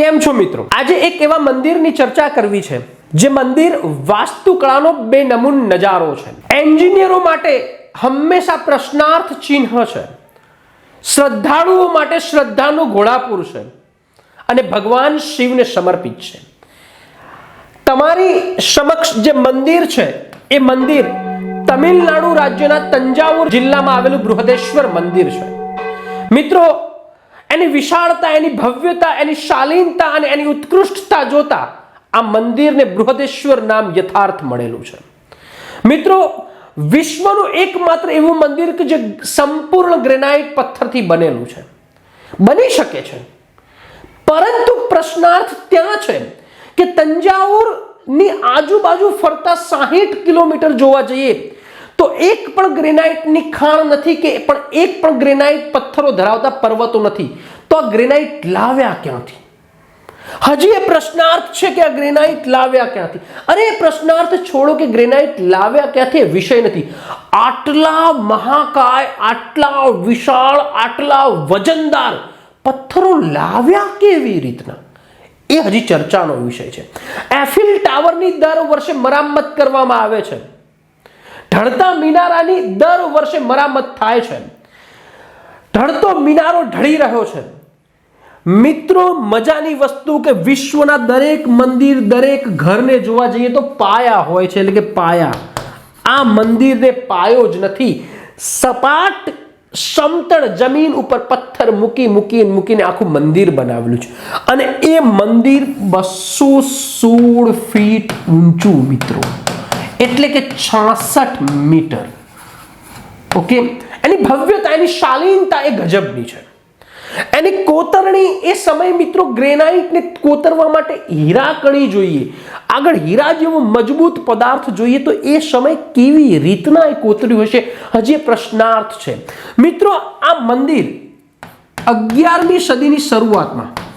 કેમ છો મિત્રો? આજે એક એવા મંદિરની ચર્ચા કરવી છે, જે મંદિર વાસ્તુકળાનો બે નમૂન નજારો છે. એન્જિનિયરો માટે હંમેશા પ્રશ્નાર્થ ચિહ્ન છે. શ્રદ્ધાળુઓ માટે શ્રદ્ધાનું ઘોડાપુર છે. અને ભગવાન શિવને સમર્પિત છે. તમારી સમક્ષ જે મંદિર છે, એ મંદિર તમિલનાડુ રાજ્યના તંજાવુર જિલ્લામાં આવેલું બૃહદેશ્વર મંદિર છે. મિત્રો એની વિશાળતા, એની ભવ્યતા, એની શાલીનતા અને એની ઉત્કૃષ્ટતા જોતા આ મંદિરને બૃહદેશ્વર નામ યથાર્થ મળેલું છે. મિત્રો, વિશ્વનું એકમાત્ર એવું મંદિર કે જે સંપૂર્ણ ગ્રેનાઇટ પથ્થરથી બનેલું છે. બની શકે છે. પરંતુ પ્રશ્નાર્થ ત્યાં છે કે તંજાવુરની આજુબાજુ ફરતા સાહીઠ કિલોમીટર જોવા જઈએ તો એક પણ ગ્રેનાઇટની ખાણ નથી કે પણ એક પણ ગ્રેનાઇટ પથ્થરો ધરાવતા પર્વતો નથી. તો આ ગ્રેનાઇટ લાવ્યા ક્યાંથી? હજી એ પ્રશ્નાર્થ છે કે આ ગ્રેનાઇટ લાવ્યા ક્યાંથી? અરે એ પ્રશ્નાર્થ છોડો કે ગ્રેનાઇટ લાવ્યા ક્યાંથી એ વિષય નથી. આટલા મહાકાય, આટલા વિશાળ, આટલા વજનદાર પથ્થરો લાવ્યા કેવી રીતના? એ હજી ચર્ચાનો વિષય છે. એફિલ ટાવરની દર વર્ષે મરામત કરવામાં આવે છે. ઢળતા મિનારાની દર વર્ષે મરામત થાય છે. ઢળતો મિનારો ઢળી રહ્યો છે. મિત્રો, મજાની વસ્તુ કે વિશ્વના દરેક મંદિર, દરેક ઘરને જોવા જઈએ તો પાયા હોય છે, એટલે કે પાયા. આ મંદિરને પાયો જ નથી. સપાટ, સમતળ જમીન ઉપર પથ્થર મૂકી, મૂકીને મૂકીને આખું મંદિર બનાવેલું છે. અને એ મંદિર બસો સોળ ફીટ ઊંચું, મિત્રો. એટલે કે છાસઠ મીટર. ઓકે? એની ભવ્યતા, એની શાલીનતા એ ગજબની છે. એની કોતરણી એ સમય મિત્રો ગ્રેનાઇટને કોતરવા માટે હીરા કણી જોઈએ. આગળ હીરા જેવો મજબૂત પદાર્થ જોઈએ તો એ સમય કેવી રીતના એ કોતર્યું હશે? હજી પ્રશ્નાર્થ છે. મિત્રો, આ મંદિર અગિયારમી સદીની શરૂઆતમાં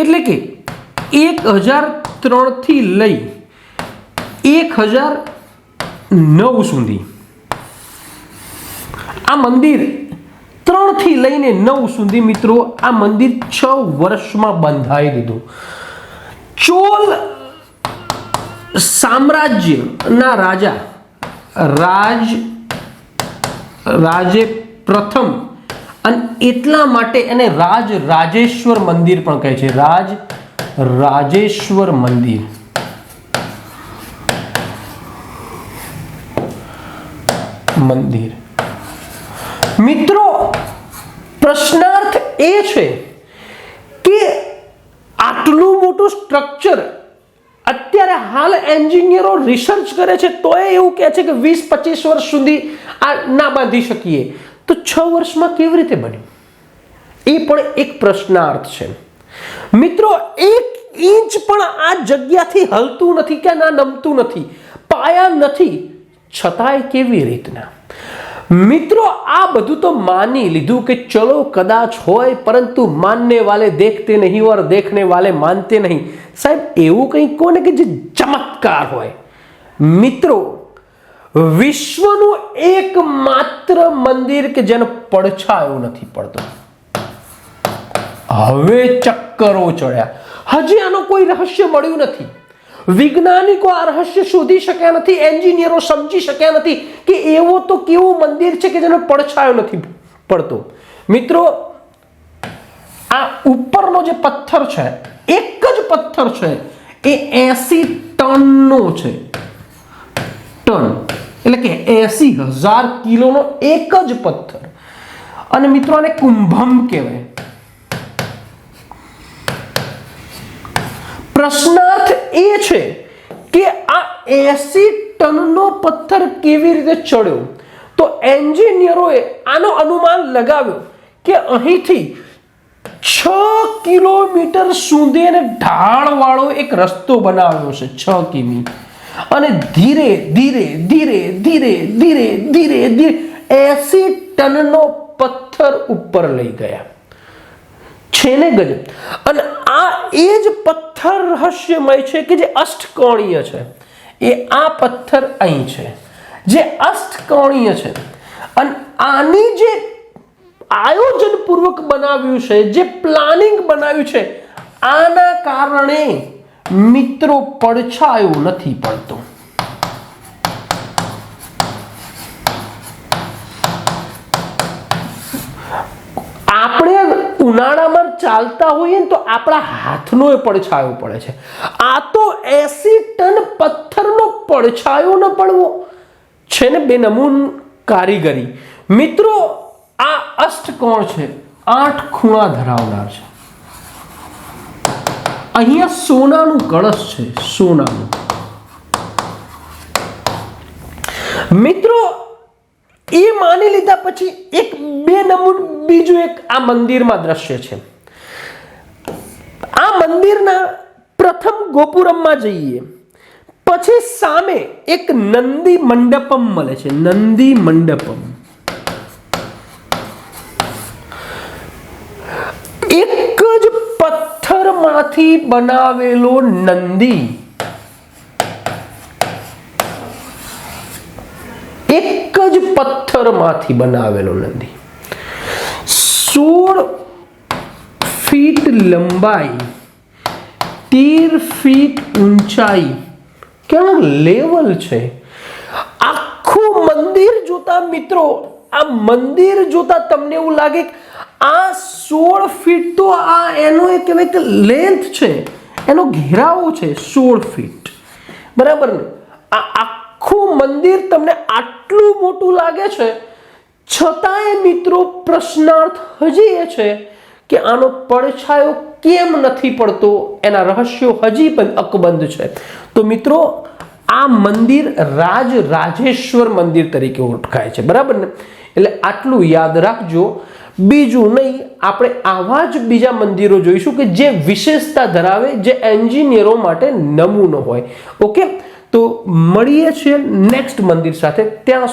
એટલે કે એક હજાર ત્રણથી લઈ એક હજાર નવ સુધી. આ મંદિર ત્રણથી લઈને નવ સુધી મિત્રો, આ મંદિર છ વર્ષમાં બંધાઈ દીધું. ચોલ સામ્રાજ્યના રાજા રાજ, રાજે પ્રથમ અને એટલા માટે એને રાજ રાજેશ્વર મંદિર પણ કહે છે. રાજ રાજેશ્વર મંદિર. મંદિર. મિત્રો, પ્રશ્નાર્થ એ છે કે આટલું મોટું સ્ટ્રક્ચર અત્યારે હાલ એન્જિનિયરો રિસર્ચ કરે છે, તોય એવું કહે છે કે વીસ પચીસ વર્ષ સુધી આ ના બાંધી શકીએ. તો છ વર્ષમાં કેવી રીતે બન્યું? એ પણ એક પ્રશ્નાર્થ છે. મિત્રો, એક ઇંચ પણ આ જગ્યાથી હલતું નથી કે ના નમતું નથી. પાયા નથી. છતાંય કેવી રીતના? મિત્રો, આ બધું તો માની લીધું કે ચલો કદાચ હોય, પરંતુ માનને વાલે દેખતે નહીં ઓર દેખને વાલે માનતે નહીં. સાહેબ, એવું કંઈ કોને કે જે ચમત્કાર હોય. મિત્રો વિશ્વનું એકમાત્ર મંદિર કે જેનો પડછાયો નથી પડતો? હવે ચક્કરો ચડ્યા. હજી આનો કોઈ રહસ્ય મળ્યું નથી. વૈજ્ઞાનિકો આ રહસ્ય શોધી શક્યા નથી, એન્જિનિયરો સમજી શક્યા નથી કે એવો તો કેવું મંદિર છે કે જેનો પડછાયો નથી પડતો. મિત્રો, આ ઉપરનો જે પથ્થર છે, એક જ પથ્થર છે, એ એસી ટનનો છે. ટન. એટલે કે એસી હજાર કિલોનો એક જ પથ્થર. અને મિત્રો, આને કુંભમ કહેવાય. પ્રશ્નાર્થ એ છે કે આ એસી ટનનો પથ્થર કેવી રીતે ચડ્યો? તો એન્જિનિયરોએ આનો અનુમાન લગાવ્યો કે અહીંથી છ કિલોમીટર સુધી અને ઢાળવાળો એક રસ્તો બનાવ્યો છે, છ કિમી. અને ધીરે ધીરે ધીરે ધીરે ધીરે ધીરે ધીરે એસી ટનનો પથ્થર ઉપર લઈ ગયા. છે ને ગજબ. અને આ એ જ પથ્થર રહસ્યમય છે કે જે અષ્ટકોણીય છે. એ આ પથ્થર અહીં છે. જે અષ્ટકોણીય છે. અને આની જે આયોજનપૂર્વક બનાવ્યું છે, જે પ્લાનિંગ બનાવ્યું છે, આના કારણે મિત્રો પડછાયો નથી પડતો. આપણે ઉનાળામાં ચાલતા હોઈએ ને તો આપણા હાથનો એ પડછાયો પડે છે. આ તો એસી ટન પથ્થરનો પડછાયો ન પડવો. છે ને બેનમૂન કારીગરી. મિત્રો, આ અષ્ટકોણ છે? આઠ ખૂણા ધરાવનાર છે. અહીંયા સોનાનું કળશ છે, સોનાનું. મિત્રો, એ માની લીધા પછી એક બે નમૂન બીજું એક આ મંદિરમાં દ્રશ્ય છે. આ મંદિરના પ્રથમ ગોપુરમમાં જઈએ, પછી સામે એક નંદી મંડપમ મળે છે, નંદી મંડપમ એક જ પથ્થરમાંથી બનાવેલો નંદી. એક જ પથ્થરમાંથી બનાવેલો નંદી. સોળ ફીટ લંબાઈ, તેર ફીટ ઊંચાઈ. કેવું લેવલ છે? આખું મંદિર જોતા મિત્રો, આ મંદિર જોતા તમને એવું લાગે કે આ સોળ ફીટ તો આ એનો એક કહેવાય કે લેન્થ છે. એનો ઘેરાવો છે સોળ ફીટ બરાબર ને? આ આખું મંદિર તમને આટલું મોટું લાગે છે, છતાંય મિત્રો પ્રશ્નાર્થ હજી એ છે કે આનો પડછાયો કેમ નથી પડતો? એના રહસ્યો હજી પણ અકબંધ છે. તો મિત્રો આ મંદિર રાજ રાજેશ્વર મંદિર તરીકે ઓળખાય છે, બરાબર ને? એટલે આટલું યાદ રાખજો. બીજું નહીં, આપણે આવા જ બીજા મંદિરો જોઈશું કે જે વિશેષતા ધરાવે, જે એન્જિનિયરો માટે નમૂનો હોય. ઓકે? તો મળીએ છીએ નેક્સ્ટ મંદિર સાથે. ત્યાં